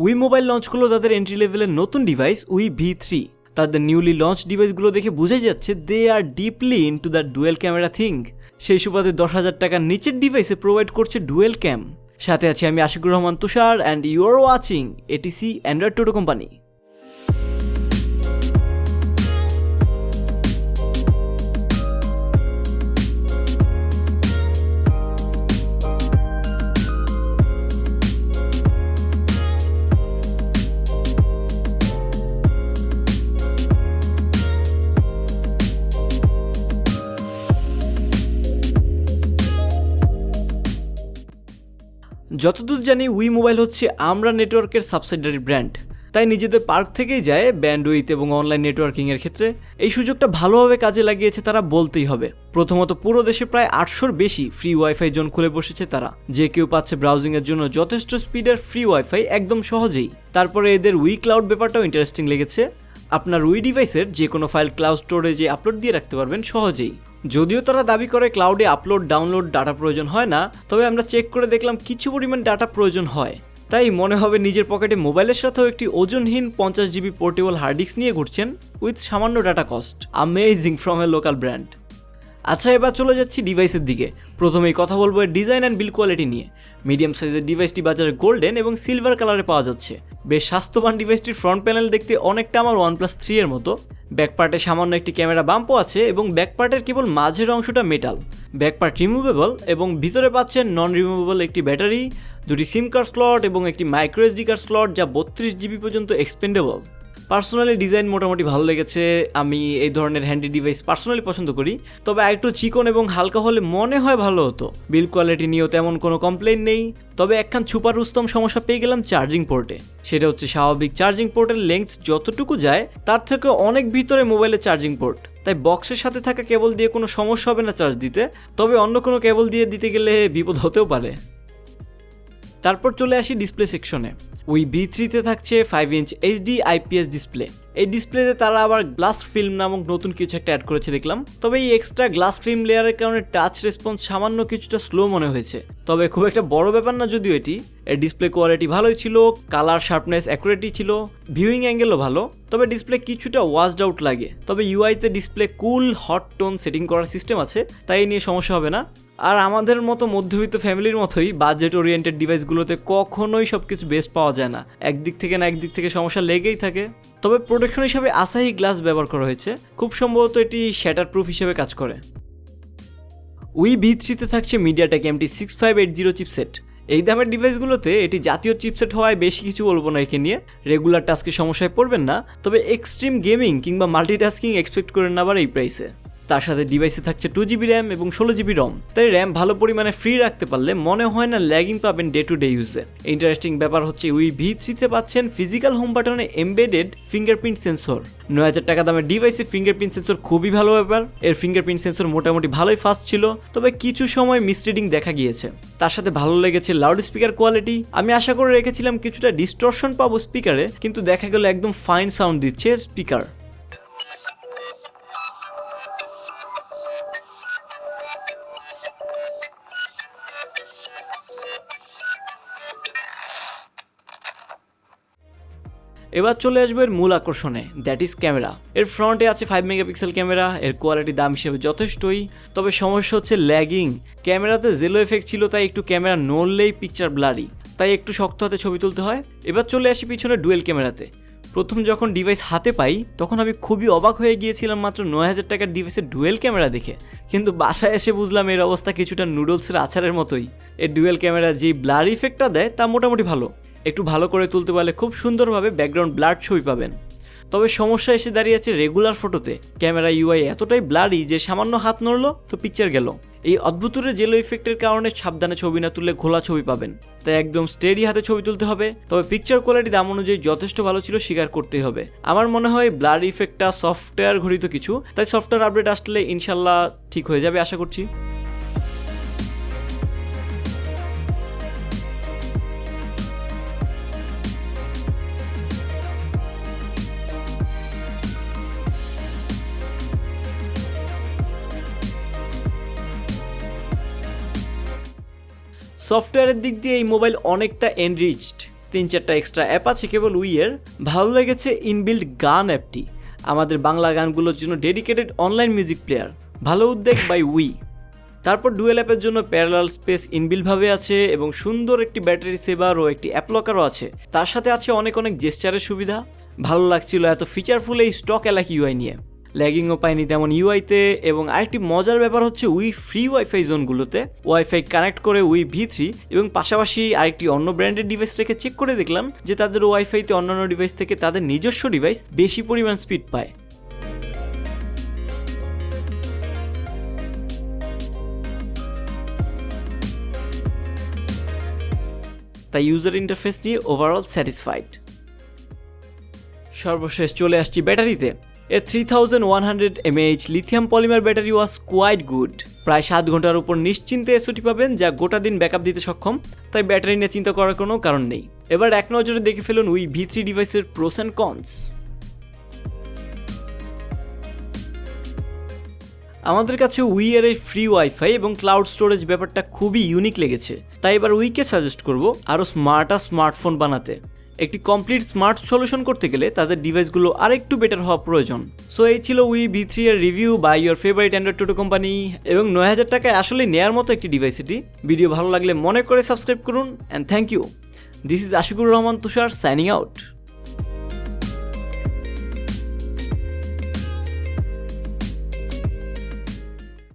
We mobile launch করল তাদের entry লেভেলের নতুন ডিভাইস উই ভি থ্রি তাদের নিউলি লঞ্চ ডিভাইসগুলো দেখে বোঝাই যাচ্ছে they are deeply into the dual camera thing সেই সুবাদে দশ হাজার টাকার নিচের ডিভাইসে প্রোভাইড করছে ডুয়েল ক্যাম সাথে আছি আমি Ashiqur Rahman Tushar and you are watching ATC Android Toto company যতদূর জানি উই মোবাইল হচ্ছে আমরা নেটওয়ার্কের সাবসিডারি ব্র্যান্ড তাই নিজেদের পার্ক থেকেই যায় ব্যান্ডউইথ এবং অনলাইন নেটওয়ার্কিংয়ের ক্ষেত্রে। এই সুযোগটা ভালোভাবে কাজে লাগিয়েছে তারা বলতেই হবে। প্রথমত, পুরো দেশে প্রায় আটশোর বেশি ফ্রি ওয়াইফাই জোন খুলে বসেছে তারা। যে কেউ পাচ্ছে ব্রাউজিংয়ের জন্য যথেষ্ট স্পিডের ফ্রি ওয়াইফাই একদম সহজেই। তারপরে এদের উই ক্লাউড ব্যাপারটাও ইন্টারেস্টিং লেগেছে। আপনার উই ডিভাইসের যে কোনো ফাইল ক্লাউড স্টোরেজে আপলোড দিয়ে রাখতে পারবেন সহজেই। যদিও তারা দাবি করে ক্লাউডে আপলোড ডাউনলোড ডাটা প্রয়োজন হয় না, তবে আমরা চেক করে দেখলাম কিছু পরিমাণ ডাটা প্রয়োজন হয়। তাই মনে হবে নিজের পকেটে মোবাইলের সাথেও একটি ওজনহীন পঞ্চাশ জিবি পোর্টেবল হার্ড ডিস্ক নিয়ে ঘুরছেন উইথ সামান্য data cost amazing from a local brand আচ্ছা এবার চলে যাচ্ছি ডিভাইসের দিকে। প্রথমেই কথা বলব ডিজাইন অ্যান্ড বিল কোয়ালিটি নিয়ে। মিডিয়াম সাইজের ডিভাইসটি বাজারে গোল্ডেন এবং সিলভার কালারে পাওয়া যাচ্ছে। বেশ স্বাস্থ্যবান ডিভাইসটির ফ্রন্ট প্যানেল দেখতে অনেকটা আমার ওয়ান প্লাস থ্রি এর মতো। ব্যাক পার্টে সামান্য একটি ক্যামেরা বাম্পও আছে এবং ব্যাক পার্টের কেবল মাঝের অংশটা মেটাল ব্যাক পার্ট রিমুভেবল এবং ভিতরে পাচ্ছেন নন রিমুভেবল একটি ব্যাটারি দুটি সিম কার্ড স্লট এবং একটি মাইক্রো এসডি কার্ড স্লট যা বত্রিশ জিবি পর্যন্ত এক্সপেন্ডেবল পার্সোনালি ডিজাইন মোটামুটি ভালো লেগেছে, আমি এই ধরনের হ্যান্ডি ডিভাইস পার্সোনালি পছন্দ করি। তবে একটু চিকন এবং হালকা হলে মনে হয় ভালো হতো। বিল কোয়ালিটি নিয়েও তেমন কোনো কমপ্লেন নেই। তবে একখান ছুপার রুস্তম সমস্যা পেয়ে গেলাম চার্জিং পোর্টে সেটা হচ্ছে স্বাভাবিক চার্জিং পোর্টের লেংথ যতটুকু যায়, তার থেকে অনেক ভিতরে মোবাইলের চার্জিং পোর্ট তাই বক্সের সাথে থাকা কেবল দিয়ে কোনো সমস্যা হবে না চার্জ দিতে। তবে অন্য কোনো কেবল দিয়ে দিতে গেলে বিপদ হতেও পারে। তারপর চলে আসি ডিসপ্লে সেকশনে উই বি থ্রিতে থাকছে five inch HD IPS display এই ডিসপ্লেতে তারা আবার গ্লাস ফিল্ম নামক নতুন কিছু একটা অ্যাড করেছে দেখলাম। তবে এই এক্সট্রা গ্লাস ফিল্ম লেয়ারের কারণে টাচ রেসপন্স সামান্য কিছুটা স্লো মনে হয়েছে। তবে খুব একটা বড় ব্যাপার না যদিও এটি। এর ডিসপ্লে কোয়ালিটি ভালোই ছিল কালার শার্পনেস অ্যাকুরেটি ছিল ভিউইং অ্যাঙ্গেলও ভালো। তবে ডিসপ্লে কিছুটা ওয়াজড আউট লাগে। তবে ইউআইতে display cool hot tone setting করার সিস্টেম আছে, তাই নিয়ে সমস্যা হবে না। আর আমাদের মতো মধ্যবিত্ত ফ্যামিলির মতোই বাজেট ওরিয়েন্টেড ডিভাইসগুলোতে কখনোই সব কিছু বেস্ট পাওয়া যায় না। একদিক থেকে না একদিক থেকে সমস্যা লেগেই থাকে। তবে প্রোটেকশন হিসাবে আসাহি গ্লাস ব্যবহার করা হয়েছে। খুব সম্ভবত এটি শ্যাটার প্রুফ হিসেবে কাজ করে। উই ভি থ্রিতে থাকছে MediaTek MT six five eight zero chipset এই দামের ডিভাইসগুলোতে এটি জাতীয় চিপসেট হওয়ায় বেশি কিছু বলব না একে নিয়ে। রেগুলার টাস্কে সমস্যায় পড়বেন না। তবে এক্সট্রিম গেমিং কিংবা মাল্টিটাস্কিং এক্সপেক্ট করেন না আবার এই প্রাইসে তার সাথে ডিভাইসে থাকছে টু জিবি র্যাম এবং ষোলো জিবি রম তাই র্যাম ভালো পরিমাণে ফ্রি রাখতে পারলে মনে হয় না ল্যাগিং পাবেন ডে টু ডে ইউজে ইন্টারেস্টিং ব্যাপার হচ্ছে উই ভি থ্রিতে পাচ্ছেন ফিজিক্যাল হোম বাটনে এমবেডেড ফিঙ্গারপ্রিন্ট সেন্সর নয় হাজার টাকা দামের ডিভাইসে ফিঙ্গারপ্রিন্ট সেন্সর খুবই ভালো ব্যাপার। এর ফিঙ্গারপ্রিন্ট সেন্সর মোটামুটি ভালোই ফাস্ট ছিল, তবে কিছু সময় মিসরিডিং দেখা গিয়েছে। তার সাথে ভালো লেগেছে লাউড স্পিকার কোয়ালিটি আমি আশা করে রেখেছিলাম কিছুটা ডিস্টর্শন পাবো স্পিকারে কিন্তু দেখা গেল একদম ফাইন সাউন্ড দিচ্ছে স্পিকার এবার চলে আসবে এর মূল আকর্ষণে দ্যাট ইজ ক্যামেরা এর ফ্রন্টে আছে ফাইভ মেগাপিক্সেল ক্যামেরা এর কোয়ালিটি দাম হিসেবে যথেষ্টই, তবে সমস্যা হচ্ছে ল্যাগিং ক্যামেরাতে জেলো এফেক্ট ছিল, তাই একটু ক্যামেরা নড়লেই পিকচার ব্লারি তাই একটু শক্ত হাতে ছবি তুলতে হয়। এবার চলে আসি পিছনে ডুয়েল ক্যামেরাতে প্রথম যখন ডিভাইস হাতে পাই, তখন আমি খুবই অবাক হয়ে গিয়েছিলাম মাত্র নয় হাজার টাকার ডিভাইসের ডুয়েল ক্যামেরা দেখে। কিন্তু বাসায় এসে বুঝলাম এর অবস্থা কিছুটা নুডলসের আচারের মতোই। এর ডুয়েল ক্যামেরা যেই ব্লার ইফেক্টটা দেয়, তা মোটামুটি ভালো। একটু ভালো করে তুলতে পারলে খুব সুন্দরভাবে ব্যাকগ্রাউন্ড ব্লার ছবি পাবেন। তবে সমস্যা এসে দাঁড়িয়েছে রেগুলার ফটোতে ক্যামেরা ইউআই এতটাই ব্লারি যে সামান্য হাত নড়লো তো পিকচার গেল। এই অদ্ভুতুরে জেলো ইফেক্টের কারণে সাবধানে ছবি না তুললে ঘোলা ছবি পাবেন। তাই একদম স্টেডি হাতে ছবি তুলতে হবে। তবে পিকচার কোয়ালিটি দাম অনুযায়ী যথেষ্ট ভালো ছিল স্বীকার করতেই হবে। আমার মনে হয় ব্লার ইফেক্টটা সফটওয়্যার ঘড়িত কিছু। তাই সফটওয়্যার আপডেট আসলে ইনশাল্লাহ ঠিক হয়ে যাবে, আশা করছি। সফটওয়্যারের দিক দিয়ে এই মোবাইল অনেকটা এনরিচড তিন চারটা এক্সট্রা অ্যাপ আছে, কেবল উইয়ের। ভালো লেগেছে ইনবিল্ড গান অ্যাপটি। আমাদের বাংলা গানগুলোর জন্য ডেডিকেটেড অনলাইন মিউজিক প্লেয়ার ভালো উদ্যোগ বাই উই তারপর ডুয়েল অ্যাপের জন্য প্যারালাল স্পেস ইনবিলভাবে আছে এবং সুন্দর একটি ব্যাটারি সেভার ও একটি অ্যাপ লকারও আছে। তার সাথে আছে অনেক অনেক জেস্টারের সুবিধা। ভালো লাগছিল এত ফিচারফুল এই স্টক এলাক ইউআই নিয়ে। ল্যাগিংও পাইনি তেমন ইউআইতে এবং আরেকটি মজার ব্যাপার হচ্ছে উই ফ্রি ওয়াইফাই জোনগুলোতে ওয়াইফাই কানেক্ট করে উই ভি থ্রি এবং পাশাপাশি আরেকটি অন্য ব্র্যান্ডের ডিভাইস রেখে চেক করে দেখলাম যে তাদের ওয়াইফাইতে অন্যান্য ডিভাইস থেকে তাদের নিজস্ব ডিভাইস বেশি পরিমাণ স্পিড পায়। তাই ইউজার ইন্টারফেস নিয়ে ওভারঅল স্যাটিসফাইড সর্বশেষ চলে আসছি ব্যাটারিতে। A three thousand one hundred mAh lithium polymer battery was quite good প্রায় সাত ঘণ্টার উপর নিশ্চিন্তে এসওটি পাবেন, যা গোটা দিন ব্যাকআপ দিতে সক্ষম। তাই ব্যাটারি নিয়ে চিন্তা করার কোনো কারণ নেই। এবার এক নজরে দেখে ফেলুন উই ভি থ্রি ডিভাইসের প্রোস অ্যান্ড কনস আমাদের কাছে উই এর এই ফ্রি ওয়াইফাই এবং ক্লাউড স্টোরেজ ব্যাপারটা খুবই ইউনিক লেগেছে। তাই এবার উইকে সাজেস্ট করব আরও স্মার্ট আর স্মার্টফোন বানাতে। একটি কমপ্লিট স্মার্ট সলিউশন করতে গেলে তাদের ডিভাইসগুলো আরেকটু বেটার হওয়া প্রয়োজন। সো এই ছিল উই ভি থ্রি এর review by your favourite Android Toto company এবং নয় হাজার টাকায় আসলে নেয়ার মতো একটি ডিভাইস এটি। ভিডিও ভালো লাগলে মনে করে সাবস্ক্রাইব করুন and thank you this is Ashiqur Rahman Tushar signing out